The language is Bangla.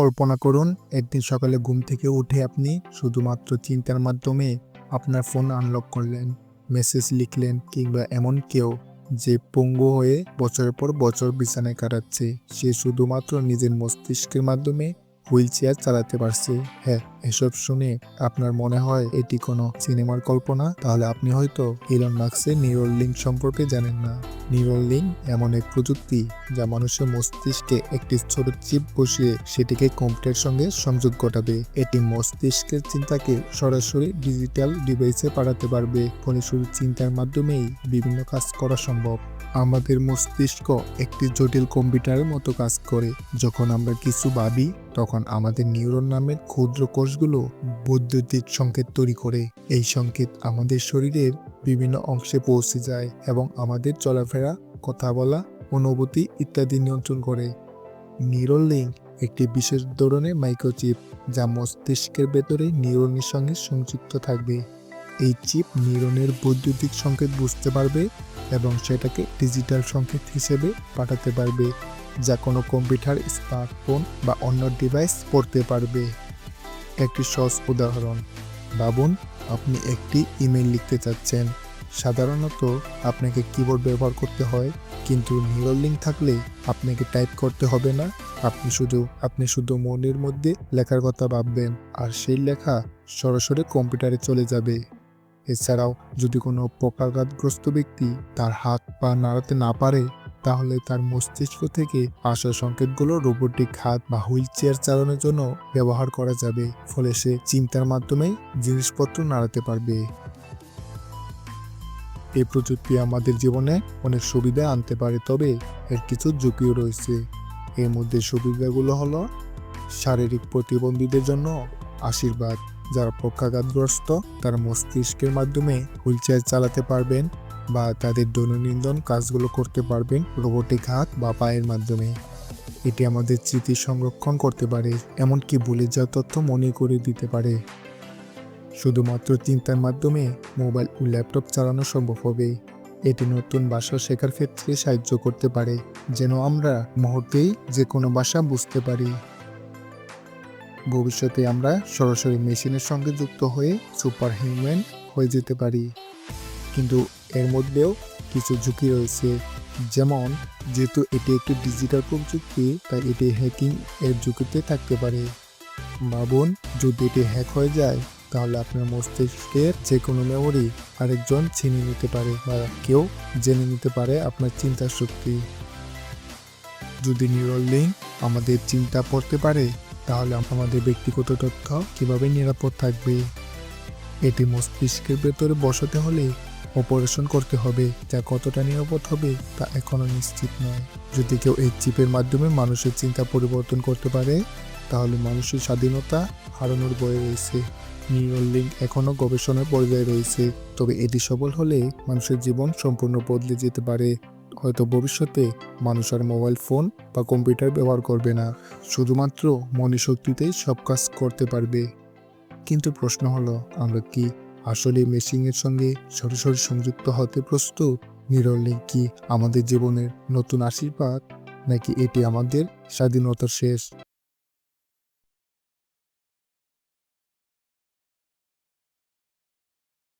কল্পনা করুন, একদিন সকালে ঘুম থেকে উঠে আপনি শুধুমাত্র চিন্তার মাধ্যমে আপনার ফোন আনলক করলেন মেসেজ লিখলেন কিংবা এমন কেউ যে পঙ্গু হয়ে বছরের পর বছর বিছানায় কাটাচ্ছে। সে শুধুমাত্র নিজের মস্তিষ্কের মাধ্যমে হুইল চেয়ার চালাতে পারছে। হ্যাঁ এসব শুনে আপনার মনে হয় এটি কোনো সিনেমার কল্পনা? তাহলে আপনি হয়তো ইলন মার্কসের নিউরল লিঙ্ক সম্পর্কে জানেন না। নিউরল লিঙ্ক এমন এক প্রযুক্তি যা মানুষের মস্তিষ্কে একটি ছোট চিপ বসিয়ে সেটিকে কম্পিউটারের সঙ্গে সংযোগ ঘটাবে। এটি মস্তিষ্কের চিন্তাকে সরাসরি ডিজিটাল ডিভাইসে পাঠাতে পারবে। ফলে শুধু চিন্তার মাধ্যমেই বিভিন্ন কাজ করা সম্ভব। আমাদের মস্তিষ্ক একটি জটিল কম্পিউটারের মতো কাজ করে। যখন আমরা কিছু ভাবি তখন আমাদের নিউরন নামের ক্ষুদ্র কোষগুলো বৈদ্যুতিক সংকেত তৈরি করে। এই সংকেত আমাদের শরীরের বিভিন্ন অংশে পৌঁছে যায় এবং আমাদের চলাফেরা, কথা বলা, অনুভূতি ইত্যাদি নিয়ন্ত্রণ করে। নিউরল লিঙ্ক একটি বিশেষ ধরনের মাইক্রোচিপ যা মস্তিষ্কের ভেতরে নিউরনের সঙ্গে সংযুক্ত থাকবে। এই চিপ নিউরনের বৈদ্যুতিক সংকেত বুঝতে পারবে এবং সেটাকে ডিজিটাল সংকেত হিসেবে পাঠাতে পারবে। যা কোনো কম্পিউটার, স্মার্টফোন বা অন্য ডিভাইস পড়তে পারবে। একটি সহজ উদাহরণ। ভাবুন, আপনি একটি ইমেল লিখতে চাচ্ছেন। সাধারণত আপনাকে কিবোর্ড ব্যবহার করতে হয়, কিন্তু নিউরাল লিঙ্ক থাকলে আপনাকে টাইপ করতে হবে না। আপনি শুধু আপনি শুধু মনের মধ্যে লেখার কথা ভাববেন, আর সেই লেখা সরাসরি কম্পিউটারে চলে যাবে। এছাড়াও যদি কোনো প্রকারঘাতগ্রস্ত ব্যক্তি তার হাত পা নাড়াতে না পারে তাহলে তার মস্তিষ্ক থেকে আসা সংকেতগুলো রোবটিক হাত বা হুইল চেয়ার চালানোর জন্য ব্যবহার করা যাবে, ফলে সে চিন্তার মাধ্যমে জিনিসপত্র নাড়াতে পারবে। এই প্রযুক্তি আমাদের জীবনে অনেক সুবিধা আনতে পারে, তবে এর কিছু ঝুঁকিও রয়েছে। এর মধ্যে সুবিধাগুলো হলো শারীরিক প্রতিবন্ধীদের জন্য আশীর্বাদ, যারা পক্ষাঘাতগ্রস্ত, তারা মস্তিষ্কের মাধ্যমে হুইল চেয়ার চালাতে পারবেন বা তাদের দৈনন্দিন কাজগুলো করতে পারবেন রোবোটিক হাত বা পায়ের মাধ্যমে। এটি আমাদের স্মৃতি সংরক্ষণ করতে পারে, এমনকি ভুলে যাওয়া তথ্য মনে করে দিতে পারে। শুধুমাত্র চিন্তার মাধ্যমে মোবাইল ও ল্যাপটপ চালানো সম্ভব হবে। এটি নতুন ভাষা শেখার ক্ষেত্রে সাহায্য করতে পারে, যেন আমরা মুহূর্তেই যে কোনো ভাষা বুঝতে পারি। ভবিষ্যতে আমরা সরাসরি মেশিনের সঙ্গে যুক্ত হয়ে সুপার হিউম্যান হয়ে যেতে পারি। কিন্তু এর মধ্যেও কিছু ঝুঁকি রয়েছে। যেমন, যেহেতু এটি একটি ডিজিটাল প্রযুক্তি, তাই এটি হ্যাকিং এর ঝুঁকিতে থাকতে পারে। ভাবুন যদি এটি হ্যাক হয়ে যায়, তাহলে আপনার মস্তিষ্কের যে কোনো মেমোরি আরেকজন ছিনিয়ে নিতে পারে বা কেউ জেনে নিতে পারে আপনার চিন্তা শক্তি। যদি নিউরাল লিঙ্ক আমাদের চিন্তা পড়তে পারে, তাহলে আমাদের ব্যক্তিগত তথ্য কীভাবে নিরাপদ থাকবে? এটি মস্তিষ্কের ভেতরে বসাতে হলে অপারেশন করতে হবে, যা কতটা নিরাপদ হবে তা এখনও নিশ্চিত নয়। যদি কেউ এই চিপের মাধ্যমে মানুষের চিন্তা পরিবর্তন করতে পারে, তাহলে মানুষের স্বাধীনতা হারানোর বয়ে রয়েছে। নিউরাল লিঙ্ক এখনও গবেষণার পর্যায়ে রয়েছে, তবে এটি সফল হলে মানুষের জীবন সম্পূর্ণ বদলে যেতে পারে। হয়তো ভবিষ্যতে মানুষ আর মোবাইল ফোন বা কম্পিউটার ব্যবহার করবে না, শুধুমাত্র মনে শক্তিতেই সব কাজ করতে পারবে। কিন্তু প্রশ্ন হলো, আমরা কি আসলে মেশিনের সঙ্গে সরাসরি সংযুক্ত হতে প্রস্তুত? নিরলে কি আমাদের জীবনের নতুন আশীর্বাদ? নাকি এটি আমাদের স্বাধীনতার শেষ?